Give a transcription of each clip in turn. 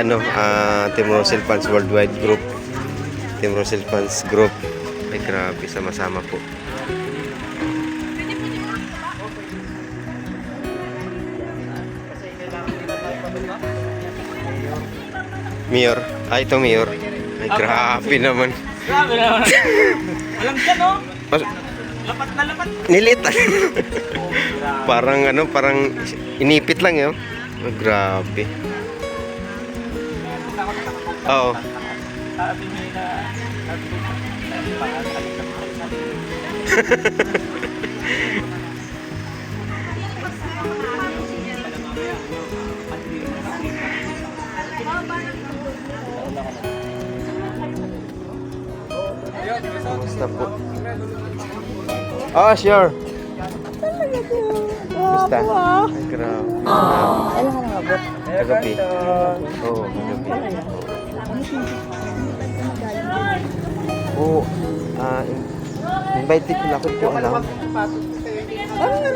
ano, ah, Team Russell Fans Worldwide Group. Team Russell Fans Group. Ay, grabe, sama-sama po. Mayor. Ah, ito Mayor. Ay, grabe naman. Grabe naman. Alam ka, no? Lapat na lapat. nilit. parang ano, parang inipit lang yun. Oh, grabe. Oo. Sabi niya na... sabi niya na- Kumusta po? Oh, sure. Ay, grabe. Alam ka na mabot. Kagabi. Oo, kagabi. Oo. Ah, in- invited ko na ako po alam.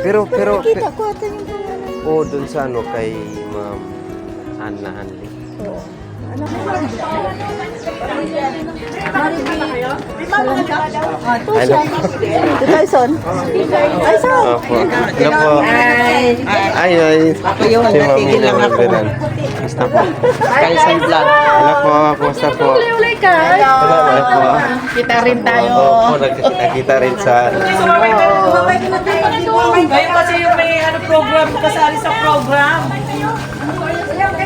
Pero, pero, Kita ko ata yung oo, dun sa ano, kay Ma'am Anna Hanley. Oo. Ano? Ah, Tyson. Tyson. Opo. Hello po. Ay. Ay, ay. Ako yun, Si natigil lang ako. Kumusta po? Tyson Vlog. Hello po, kumusta po? Uli-uli ka. Hello po. Kita rin tayo. Oo, nagkita rin sa... Ngayon kasi yung may ano program, kasali sa program.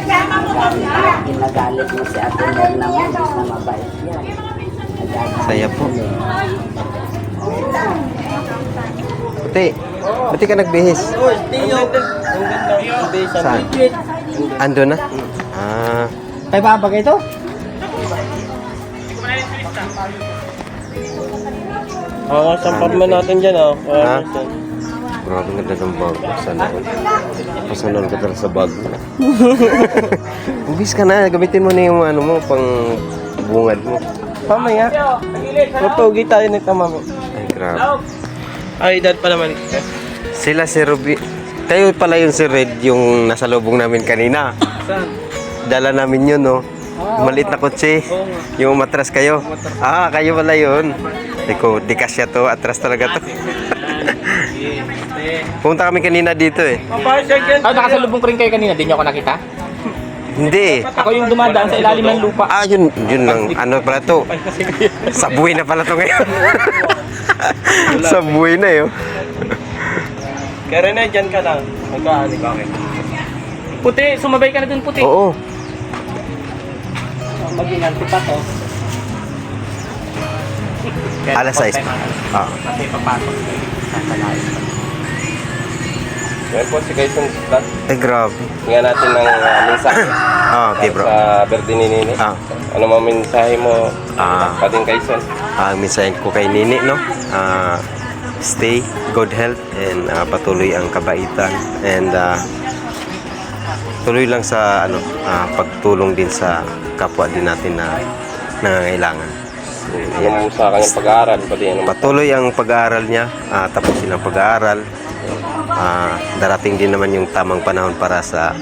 Ginagalit mo si Ate Mel na mabis na mabait yan. Saya po. Puti, buti ka nagbihis. Saan? Ando na? Ah, Kay Papa ka ito? Oo, sampap mo natin dyan, oh. ha? Grabe ganda ng bago. Sana all. Pasanon ka talaga sa bago. Umbis ka na, gamitin mo na yung ano mo, pang bungad mo. Mamaya. Mapogi tayo nito, mami. Ay, grabe. Ay, dad pa naman. Sila si Ruby. Kayo pala yung si Red, yung nasa lubong namin kanina. Saan? Dala namin yun, no? Maliit na kotse. Yung matras kayo. Ah, kayo pala yun. Iko, di kasya to. Atras talaga to. Punta kami kanina dito eh. Ah, nakasalubong ko rin kayo kanina, di niyo ako nakita? Hindi. Ako yung dumadaan sa ilalim ng lupa. Ah, yun, yun lang. Ano pala to? Subway na pala to ngayon. Subway na yun. Kaya na, dyan ka lang. Magkaani ka akin. Puti, sumabay ka na dun, puti. Oo. Mag-inanti pa to. Alas 6. Ah. Kasi papasok. Sasalain pa. Ngayon po si Kaison Vlog. Ay, grabe. Tingnan natin ng uh, mensahe Ah, okay bro. sa ni Nini. Ah. Ano mo mensahe mo Ah. pa din Kaison? Ah, minsan ko kay Nini, no? Ah, stay, good health, and ah, patuloy ang kabaitan. And ah, tuloy lang sa ano, ah, pagtulong din sa kapwa din natin na nangangailangan. Mo sa kanyang pag-aaral? Ano Patuloy ang pag-aaral niya, ah, tapusin ang pag-aaral. Ah, darating din naman yung tamang panahon para sa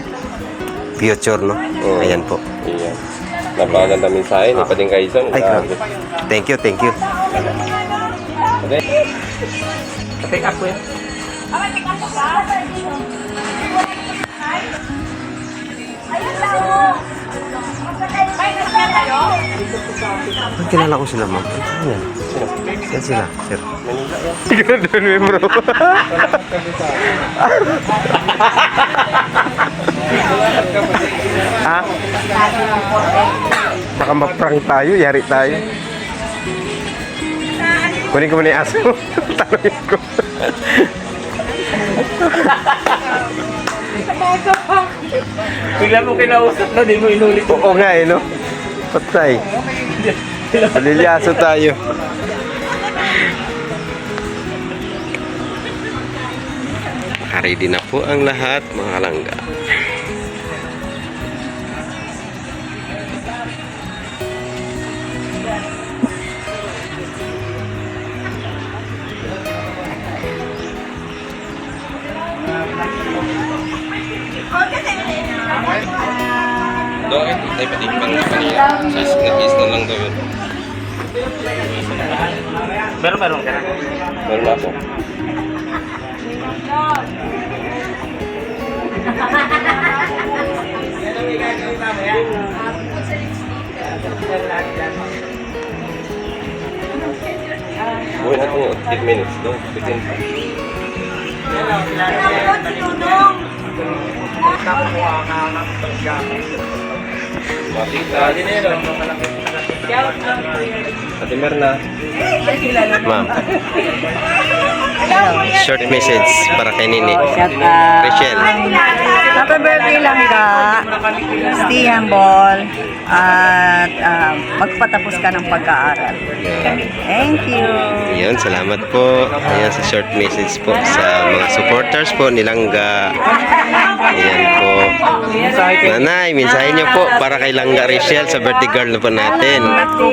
future, no? Oo. Ayan po. Iyan. Napakaganda mensahe ni Pading Kaison. Ay, grabe. Thank you, thank you. Okay. Take up ko yun. Ang kilala ko sila, ma'am. Ano yan? Sino? Sila, sir? Doon, membro. ha? Baka maprank tayo, yari tayo. Kunin ko muna yung aso. Tanongin ko. Bigla mo kinausap na, di mo inulit. Oo nga eh, no? Patay. Palilyaso tayo. Ready na po ang lahat, mga langga. Pa rin kanina. Size na piece na lang daw yun. Meron, meron ka na. Meron na ako. Buhay natin yung 8 minutes daw. 15. Matita. Ate Merna. Ma'am. Short message para kay Nini. Shout out. Rachel. Happy birthday lang ka. Stay humble. At ah, magpatapos ka ng pag-aaral. Thank you. Yun, salamat po. Ayan sa short message po sa mga supporters po nilang Ayan po. Nanay, mensahe niyo po para kay Langga Rachel sa birthday girl na po natin. Po,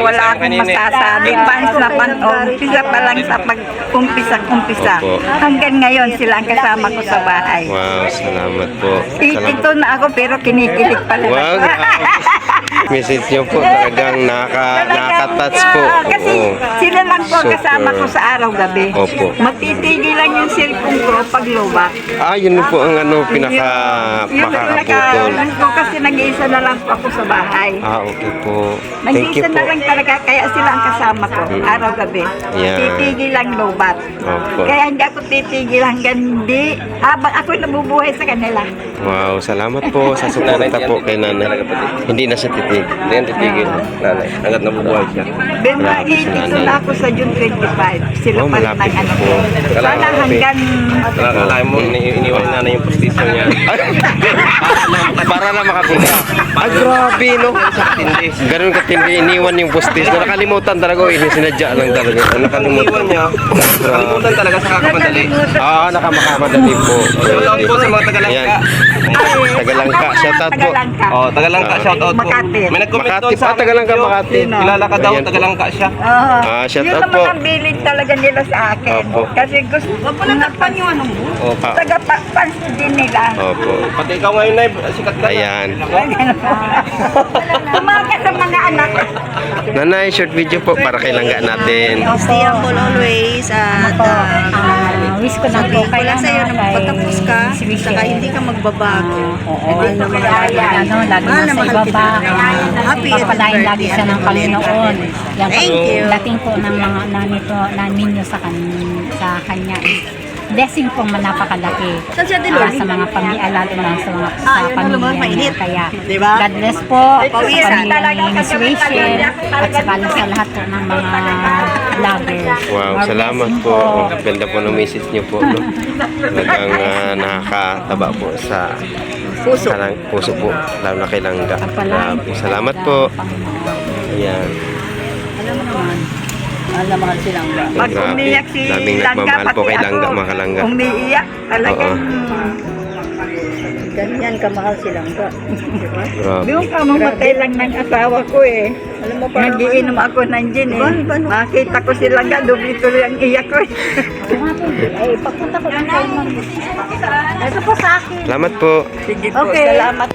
wala akong masasabi. Fans na pan umpisa pa lang sa pag-umpisa-umpisa. Opo. Hanggang ngayon sila ang kasama ko sa bahay. Wow, salamat po. I- Salamat. Ito na ako pero kinikilig pala. Wow, grabe. Message niyo po talagang nakaka, nakaka-touch po. Kasi Oo. sila lang po Super. kasama ko sa araw-gabi. Opo. Matitigil lang yung cellphone ko pag luba. Ah, yun po ang ano, pinaka Yung makakaputol. pinaka- ko kasi nag-iisa na lang po ako sa bahay. Ah, okay po. Thank you Nag-iisa po. na lang talaga, kaya sila ang kasama ko, araw-gabi. Yeah. Titigil lang lobat. Opo. Kaya hindi ako titigil hanggang di, habang ako nabubuhay sa kanila. Wow, salamat po sa suporta po kay nanay. Hindi na siya titig. Hindi yan titigil. Nanay. Hanggat nabubuhay siya. Ben, Grabe si mag-iisa nanay. na ako sa June 25. Sila Oh, pa rin ang ano po. Sana hanggang Nakakalain mo, ini- iniwan ni nanay yung postisyo niya. Para na makapunta. Ah, grabe, no? Ganun katindi, iniwan yung postis. Na nakalimutan talaga, ini sinadya lang talaga. Nakalimutan. Iniwan niya. Kalimutan talaga sa kakamadali. Ah, nakamakamadali po. Shout out po sa mga Tagalangka. Tagalangka, shout out po. Oh, Tagalangka, shout out po. Makati. May nag-comment Makati doon pa, sa Tagalangka, Makati. Kilala ka daw, Ayan po. Tagalangka siya. Oo. Ah, shout yun out ang po. mga bilid talaga nila sa akin. Opo. Kasi gusto ko na nagpan yung ano mo. Opo. Taga-fans din nila. Opo. Pati ikaw ngayon, Nay, sikat ka na. Ayan. Tumaga sa mga anak. Nanay, short video po para kay langga natin. Stay humble always at uh, wish ko na po sabihin ko lang sa'yo na magpatapos ka saka hindi ka magbabago. Mahal na mahal ano, lagi Mahal na na sa mahal ibaba. kita. Happy Papadain lagi siya ng Panginoon. Yan Thank po, you. Dating po ng mga nanito, namin nyo sa, kan, sa kanya blessing pong napakalaki Saan siya dinuli? sa mga pamilya, lalo na sa mga sa Ah, pamilya niya. mainit. Kaya, Diba? God bless po sa Pawisan. pamilya ni Miss Rachel at saka sa lahat po ng mga vloggers. Wow, More salamat blessing po. Ang ganda po ng message niyo po. No? Talagang ah, nakakataba po sa puso. puso po, lalo na kay langga. Grabe. Salamat po. Ayan. Alam mo naman. Mahal na mahal silang ba? Pag umiyak si Langga, pati Langga, ako. Umiiyak talagang. Ganyan kamahal silang ka. Grabe. Yung kamamatay lang ng asawa ko eh. Alam mo pa Nagiinom ako ng gin eh. Makita ko si Langga, dubli-tuloy ang iyak ko eh. Eh, pagpunta ko lang kayo ng Ito po sa akin. Salamat po. Sige po, Okay. salamat.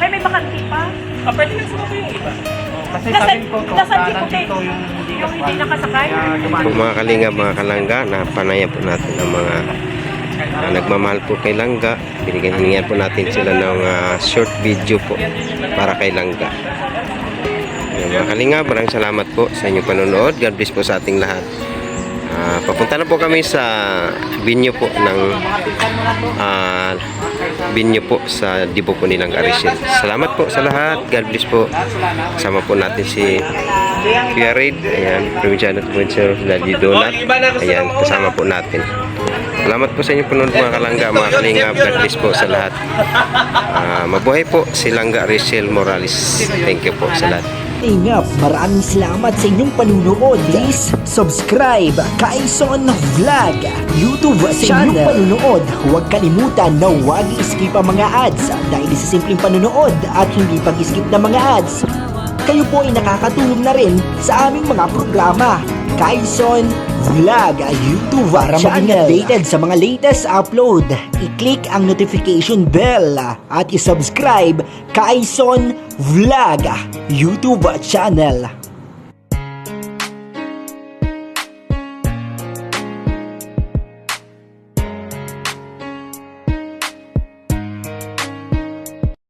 Ay, may bakanti pa. Ah, pwede na sumako yung iba. Kasi sabihin ko to, nasa na dito, yung Yung hindi nakasakay. Po mga kalinga, mga kalangga, napanaya po natin ang mga ah, nagmamahal po kay Langga. Binigyan hiningan po natin sila ng ah, short video po para kay Langga. Ayan, mga kalinga, maraming salamat po sa inyong panonood. God bless po sa ating lahat. Ah, papunta na po kami sa binyo po ng ah, binyo po sa dibo po nilang Arishel. Salamat po sa lahat. God bless po. Kasama po natin si Kuya Raid. Ayan, Provinciano Provincial Daddy Donut. Ayan, kasama po natin. Salamat po sa inyo punod mga kalangga, mga kalingap. God bless po sa lahat. Ah, mabuhay po si Langga Rachel Morales. Thank you po sa lahat. Ingap, maraming salamat sa inyong panunood. Please subscribe Kaison Vlog YouTube sa inyong panunood. Huwag kalimutan na huwag i-skip ang mga ads dahil sa simpleng panunood at hindi pag-skip ng mga ads. Kayo po ay nakakatulong na rin sa aming mga programa. Kaison Vlog YouTube Para maging updated sa mga latest upload, i-click ang notification bell at i-subscribe Kaison Vlog YouTube channel.